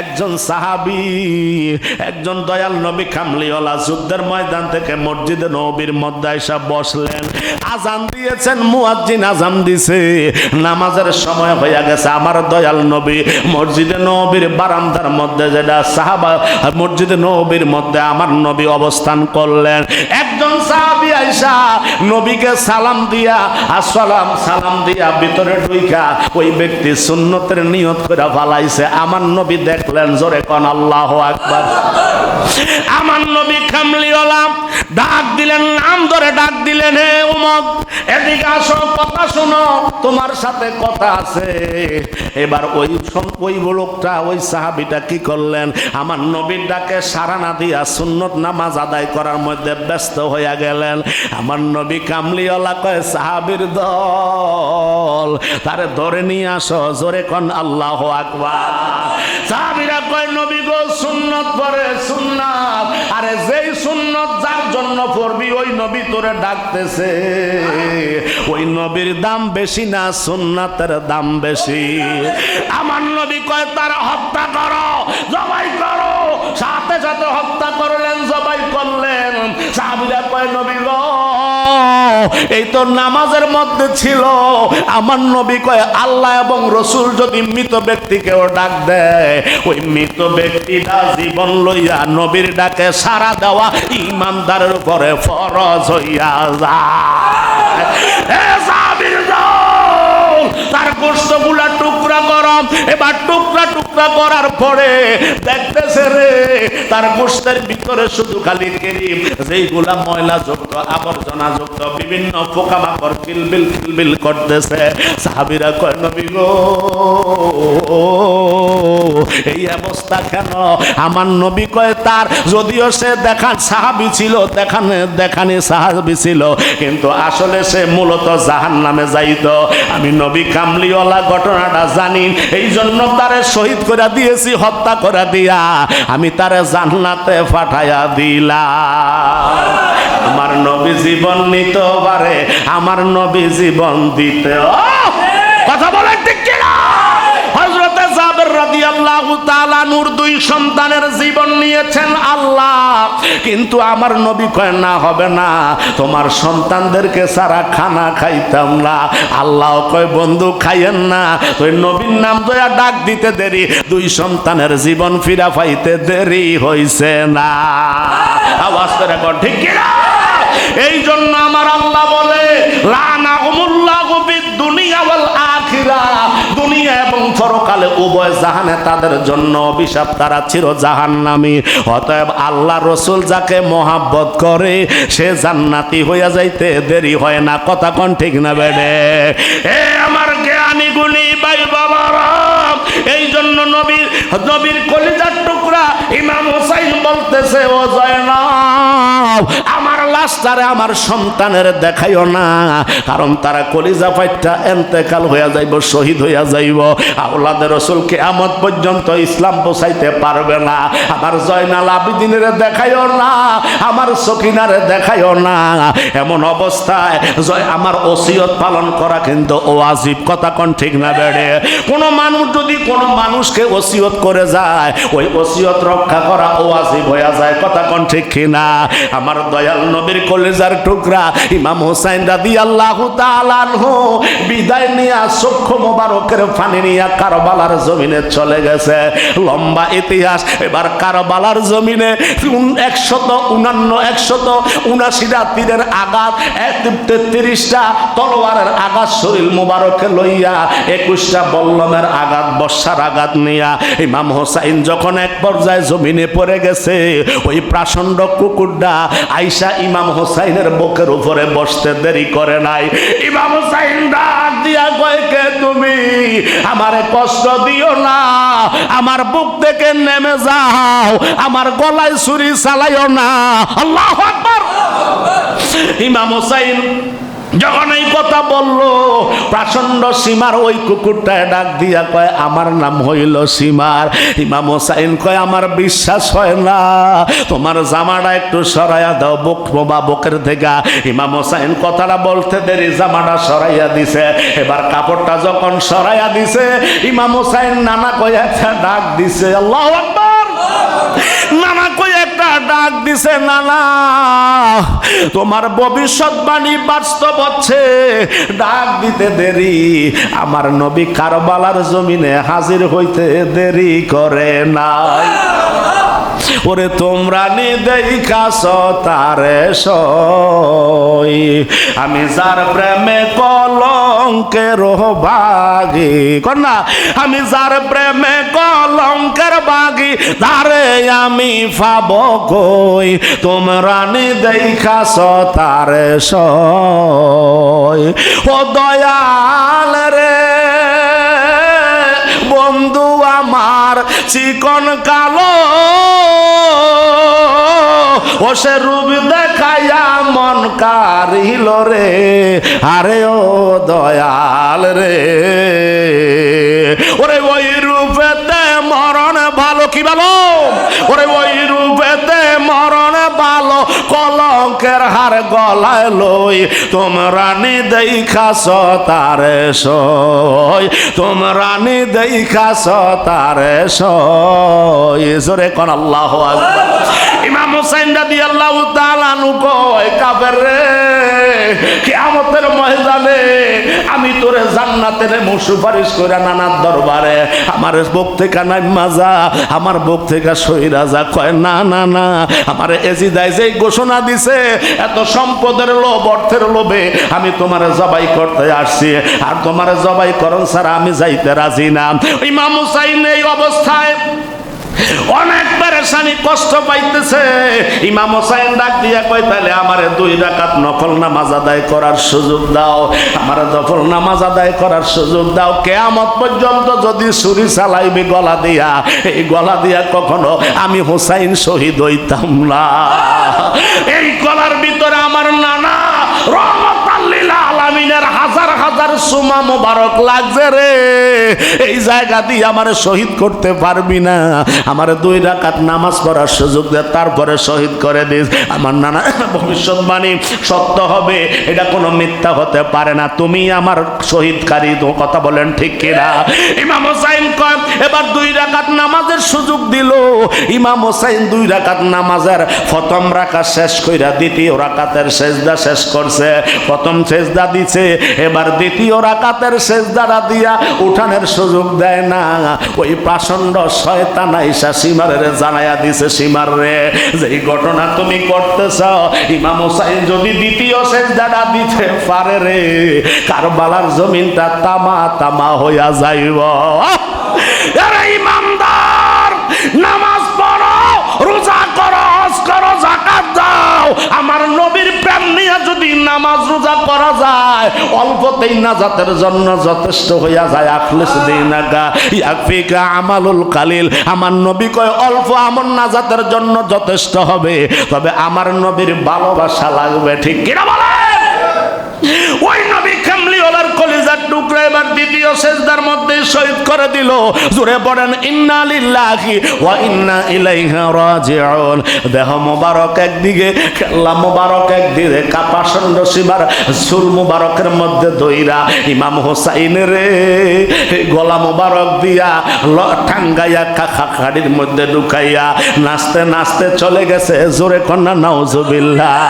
একজন সাহাবি, একজন দয়াল নবী কামলিওয়ালা যুদ্ধের ময়দান থেকে মসজিদে নবীর মধ্যে এসে বসলেন। আজান দিয়েছেন, মুয়াজ্জিন আজান দিছে। নামাজের সময় হয়ে গেছে আমার দয়াল নবী। মসজিদে নবীর বারান্দার মধ্যে যেটা সাহাবা, মসজিদে নবীর মধ্যে আমার নবী অবস্থান করলেন। একজন সাহাবি আইসা নবীকে সালাম দিয়া, আসসালাম সালাম দিয়া ভিতরে ঢুইকা ওই ব্যক্তি সুন্নতের নিয়ত করে ফালাইছে। আমার নবী দেখলেন, জোরে কোন, আল্লাহ আকবার। আমার নবী খামলিওয়ালা, ডাক দিলেন, নাম ধরে ডাক দিলেন, হে উমক এদিকে আসো, কথা শোনো, তোমার সাথে কথা আছে। এবার ওই ওই লোকটা, ওই সাহাবিটা কি করলেন? আমার নবীর ডাকে সারা না দিয়া সুন্নত নামাজ আদায় করার মধ্যে ব্যস্ত হইয়া গেলেন। আমার নবী সাহাবির দল, তারে ধরে নিয়ে আসো, জোরে কন আল্লাহ আকবার। সাহাবিরা কয়, নবী গো, সুন্নত পরে নবী তোরে ডাকতেছে। ওই নবীর দাম বেশি না, সুন্নাতের দাম বেশি। আমার নবী কয়, তার হত্যা করো, জবাই করো। সাথে সাথে হত্যা করলেন, জবাই করলেন। সাহাবিরা কয়, নবী গো এই তো নামাজের মধ্যে ছিল। আমার নবী কয়, আল্লাহ এবং রসুল যদি মৃত ব্যক্তিকেও ডাক দেয়, ওই মৃত ব্যক্তিটা জীবন লইয়া নবীর ডাকে সারা দেওয়া ইমানদারের উপরে ফরজ হইয়া যায়। তার গোষ্ঠগুলা টুকরা গরম, এবার টুকরা টুকরা করার পরে দেখতেছে রে, তার গোষ্ঠের ভিতরে শুধু খালি কেরিম। যেইগুলা ময়লা যুক্ত, আবর্জনা যুক্ত, বিভিন্ন পোকামাকড় কিলবিল কিলবিল করতেছে। সাহাবিরা কয়, নবী গো, এই অবস্থা কেন? আমার নবী কয়, তার, যদিও সে দেখান সাহাবি ছিল, দেখানে দেখানে সাহাবি ছিল, কিন্তু আসলে সে মূলত জাহান নামে যাইত। আমি নবী কামলিওয়ালা ঘটনাটা জানি এই জন্য তারে শহীদ করে দিয়েছি, হত্যা করে দিয়া। আমি তারে জান্নাতে পাঠাইয়া দিলা আমার নবী জীবন নিতে পারে, আমার নবী জীবন দিতে কথা বলেন ঠিক কিনা হযরতে জাবের আল্লাহ তোমার সন্তানদেরকে সারা খানা খাইতাম না। আল্লাহ কয়, বন্ধু, খাইয়েন না। নবীর নাম দয়া ডাক দিতে দেরি। দুই সন্তানের জীবন ফিরা পাইতে দেরি হইছে না। আওয়াজ করে ঠিক এই জন্য আমার আল্লাহ বলে পরকালে উভয় জাহানে তাদের জন্য অভিশাপ, তারা চির জাহান্নামী। অতএব আল্লাহ রসুল যাকে মহাব্বত করে, সে জান্নাতি হইয়া যাইতে দেরি হয় না। কথা কোন ঠিক না বেড়ে? এ আমার জ্ঞানী গুণী ভাই বাবারা এই জন্য নবীর নবীর কলিজার টুকরা ইমাম হোসাইন বলতেছে, ও জয়নাব আমার লাশটারে আমার সন্তানের দেখাইও না। কারণ তারা কলিজা ফাইটটা এন্তেকাল হইয়া যাইব, শহীদ হইয়া যাইব। আওলাদের রসুলকে আমত পর্যন্ত ইসলাম পৌঁছাইতে পারবে না। আমার জয়নাল আবিদিনের দেখাইও না। আমার সকিনারে দেখাইও না। এমন অবস্থায় জয় আমার ওসিয়ত পালন করা কিন্তু ও আজিব কথা কোন ঠিক না বেড়ে? কোনো মানুষ যদি কোনো মানুষকে ওসিয়ত করে যায়, ওই ওসিয়ত রক্ষা করা ও আজিব হয়ে যায়। কথা কোন ঠিক কিনা আমার দয়াল নবীর কলেজার টুকরা ইমাম হোসাইন রাদি আল্লাহ বিদায় নিয়া চক্ষু মোবারকের ফানি নিয়া কারবালার জমিনে চলে গেছে। লম্বা ইতিহাস, এবার কারবালার জমিনে একশত উনান্ন, একশত উনাশিটা তীরের আঘাত, এক তেত্রিশটা তলোয়ারের আঘাত শরীর মুবারকে লইয়া একুশটা বল্লমের আঘাত, বর্ষার আঘাত নিয়া ইমাম হোসাইন যখন এক পর্যায়ে জমিনে পড়ে গেছে, ওই প্রাচন্ড কুকুরটা আইসা ইমাম হোসাইনের বুকের উপরে বসতে দেরি করে নাই। ইমাম হোসাইন ডাক দিয়া কয়েকে তুমি? আমারে কষ্ট দিও না। আমার বুক থেকে নেমে যাও। আমার গলায় ছুরি চালাইও না। আল্লাহ আকবার। ইমাম হোসাইন যখন এই কথা বলল প্রাচন্ড সীমার ওই কুকুরটায় ডাক দিয়া কয়, আমার নাম হইল সীমার। ইমাম হোসাইন কয়, আমার বিশ্বাস হয় না। তোমার জামাটা একটু সরাইয়া দাও, বুক বা বুকের থেকে। ইমাম হোসাইন কথাটা বলতে দেরি, জামাটা সরাইয়া দিছে। এবার কাপড়টা যখন সরাইয়া দিছে, ইমাম হোসাইন নানা কয় একটা ডাক দিছে, আল্লাহ আকবার! নানা একটা ডাক দিছে, নানা, তোমার ভবিষ্যৎবাণী বাস্তব হচ্ছে। ডাক দিতে দেরি, আমার নবী কারবালার জমিনে হাজির হইতে দেরি করে নাই। ওরে তোমরা নি দেখাস তারে সই। আমি যার প্রেমে কলঙ্কের বাগি। কন্যা আমি যার প্রেমে কলঙ্কের বাগি, তারে আমি পাব কই? তোমরা নি দেখাস তারে সই। ও দয়াল রে, বন্ধু আমার, চিকন কালো ও সে রূপ দেখাইয়া মন কারিল রে। আরে ও দয়াল রে। ওরে ওই রূপেতে মরণ ভালো, কি ভালো? ওরে ওই রূপেতে মরণ ভালো, কলঙ্কের হার গলায় লই। তোমরা নি দেখাস তারে সই। তোমরা নি দেখাস তারে সই। জোরে কোন আল্লাহ আকবার। ইমাম হোসেন রাদি আল্লাহ তাআলাহু কয়, কাফের রে, কিয়ামতের ময়দানে আমি তোরে জান্নাতের সুপারিশ করে নানার দরবারে, আমার বুক থেকে নাই মাজা আমার বুক থেকে সইরা যা। কয়, না না না, আমার এজিদাই যে ঘোষণা দিছে, এত সম্পদের লোভ, অর্থের লোভে আমি তোমার জবাই করতে আসছি। আর তোমার জবাই করন ছাড়া আমি যাইতে রাজি না। ইমাম হুসাইন এই অবস্থায় অনেক কষ্ট পাইতেছে। ইমাম হোসাইন ডাক দিয়া কই তাহলে আমার দুই নামাজ আদায় করার সুযোগ দাও। আমার নামাজ আদায় করার সুযোগ দাও। কেয়ামত পর্যন্ত যদি ছুরি চালাইবি গলা দিয়া, এই গলা দিয়া কখনো আমি হোসাইন শহীদ হইতাম না। এই গলার ভিতরে আমার নানা হাজার সুমা মোবারক লাগছে রে। এই জায়গা দিয়ে আমার শহীদ করতে পারবি না। আমার দুই রাকাত নামাজ পড়ার সুযোগ দে, তারপরে শহীদ করে দিস। আমার নানা ভবিষ্যৎবাণী সত্য হবে, এটা কোনো মিথ্যা হতে পারে না। তুমি আমার শহীদকারী কথা বলেন ঠিক কিনা? ইমাম হোসাইন কয়, এবার দুই রাকাত নামাজের সুযোগ দিল। ইমাম হোসাইন দুই রাকাত নামাজের প্রথম রাকাত শেষ কইরা দ্বিতীয় রাকাতের সেজদা শেষ করছে। প্রথম সেজদা দিছে, এবার দ্বিতীয় রাকাতের সেজদাটা দিয়া উঠানের সুযোগ দেয় না। ওই পাষণ্ড শয়তান আইসা সীমারের জানাইয়া দিছে, সীমার রে যে এই ঘটনা তুমি করতেছ ইমাম হোসাইন যদি দ্বিতীয় সেজদাটা দিতে পারে রে, কারবালার জমিনটা তামা তামা হইয়া যাইব। আরে দাও, আমার নবীর প্রেম নিয়ে যদি নামাজ রোজা করা যায়, অল্পতেই নাজাতের জন্য যথেষ্ট হইয়া যায়। আখলিস দিনাগা ইয়াকফিকা আমালুল কালিল। আমার নবী কয়, অল্প আমল নাজাতের জন্য যথেষ্ট হবে। তবে আমার নবীর ভালোবাসা লাগবে, ঠিক কিনা বলেন? এবার দ্বিতীয় সেজদার মধ্যে শহীদ করে দিল। জুড়ে পড়েন ইন্না লিল্লাহি ওয়া ইন্না ইলাইহা রাজিউন। দেহ মোবারক একদিকে খেলা মোবারক একদিকে কাপাসন্ড শিবার সুর মোবারকের মধ্যে দইরা ইমাম হোসাইন রে গলা মোবারক দিয়া টাঙ্গাইয়া কাকা খাড়ির মধ্যে ঢুকাইয়া নাচতে নাচতে চলে গেছে। জোরে কন্যা, নাউজুবিল্লাহ।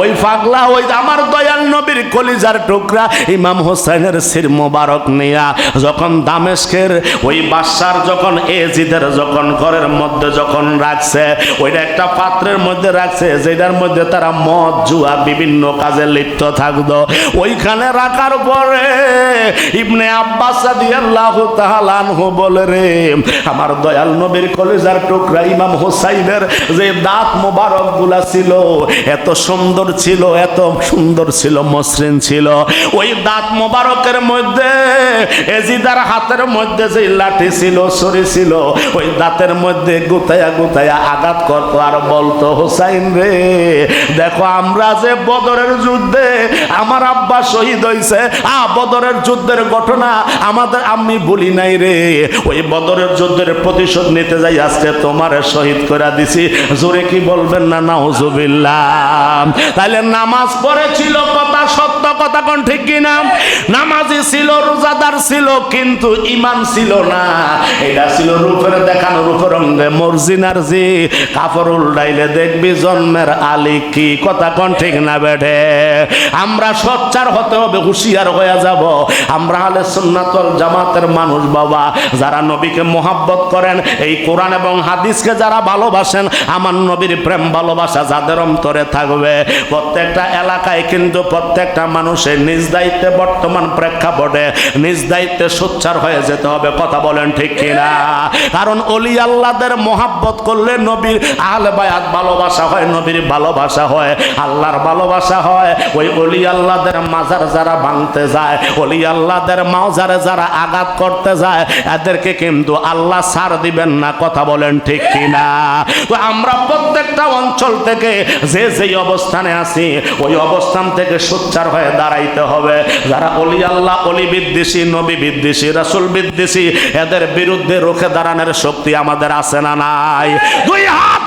ওই পাগলা, ওই আমার দয়াল নবীর কলিজার টুকরা, ইমাম হোসেনের সির মোবারক নিয়া যখন দামেস্কের ওই বাদশার যখন এজিদের যখন ঘরের মধ্যে যখন রাখছে, ওইটা একটা পাত্রের মধ্যে রাখছে, যেটার মধ্যে তারা মদ, জুয়া, বিভিন্ন কাজে লিপ্ত থাকতো। ওইখানে রাখার পরে ইবনে আব্বাস রাদিয়াল্লাহু তাআলা আনহু বলে, রে, আমার দয়াল নবীর কলিজার টুকরা ইমাম হোসাইনের যে দাঁত মোবারকগুলা ছিল, এত সুন্দর ছিল, এত সুন্দর ছিল, মসৃণ ছিল। ওই দাঁত মোবারকের মধ্যে এজিদার হাতের মধ্যে যে লাঠি ছিল ছড়ি ছিল, ওই দাঁতের মধ্যে গুতায়া গুতায়া আঘাত করতো। আর বলতো, হোসাইন রে, দেখো আমরা যে বদরের যুদ্ধে আমার আব্বা শহীদ হইছে, আ, বদরের যুদ্ধের ঘটনা আমাদের আমি বলি নাই রে। ওই বদরের যুদ্ধের প্রতিশোধ নিতে যাই, আজকে তোমার শহীদ করে দিছি। জোরে কি বলবেন না, নাউজুবিল্লাহ? তাহলে নামাজ পড়েছিল কথা, সত্য কথা কোন ঠিক কিনা? নামাজি ছিল রোজাদার ছিল, কিন্তু ইমান ছিল না। এটা ছিল রূপের দেখানো, রূপের অঙ্গে মর্জিনার জি কাপড় উল্টাইলে দেখবি জন্মের আলী কি কথা কোন ঠিক না বেঠে। আমরা সোচ্চার হতে হবে, হুঁশিয়ার হয়ে যাব। আমরা হলে সুন্নাতল জামাতের মানুষ বাবা, যারা নবীকে মোহাব্বত করেন, এই কোরআন এবং হাদিসকে যারা ভালোবাসেন, আমার নবীর প্রেম ভালোবাসা যাদের অন্তরে থাকবে। প্রত্যেকটা এলাকায় কিন্তু প্রত্যেকটা মানুষের নিজ দায়িত্বে বর্তমান প্রেক্ষাপটে নিজ দায়িত্বে সোচ্চার হয়ে যেতে হবে, কথা বলেন ঠিক কিনা? কারণ অলি আল্লাহদের মোহাব্বত করলে নবীর আহলে বায়াত ভালোবাসা হয়, নবীর ভালোবাসা হয়, আল্লাহর ভালোবাসা হয়। ওই অলি আল্লাহদের মাজার যারা ভাঙতে যায়, অলি আল্লাহদের মাজারে যারা আঘাত করতে যায়, এদেরকে কিন্তু আল্লাহ সার দিবেন না, কথা বলেন ঠিক কিনা? তো আমরা প্রত্যেকটা অঞ্চল থেকে যে যেই অবস্থানে আছি, ওই অবস্থান থেকে সোচ্চার হয়ে দাঁড়াইতে হবে। যারা অলি আল্লাহ, অলি বিদ্বেষী, নবী বিদ্বেষী, রাসুল বিদ্বেষী, এদের বিরুদ্ধে রুখে দাঁড়ানোর শক্তি আমাদের আছে না নাই? দুই হাত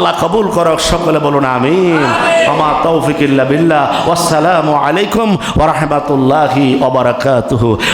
আল্লাহ কবুল করক সকলে বলুন আমিন। আমার তৌফিকিল্লা বিল্লাহ। আসসালামু আলাইকুম ওরহমতুল্লাহি রাহমাতুল্লাহি ওয়া বারাকাতুহু।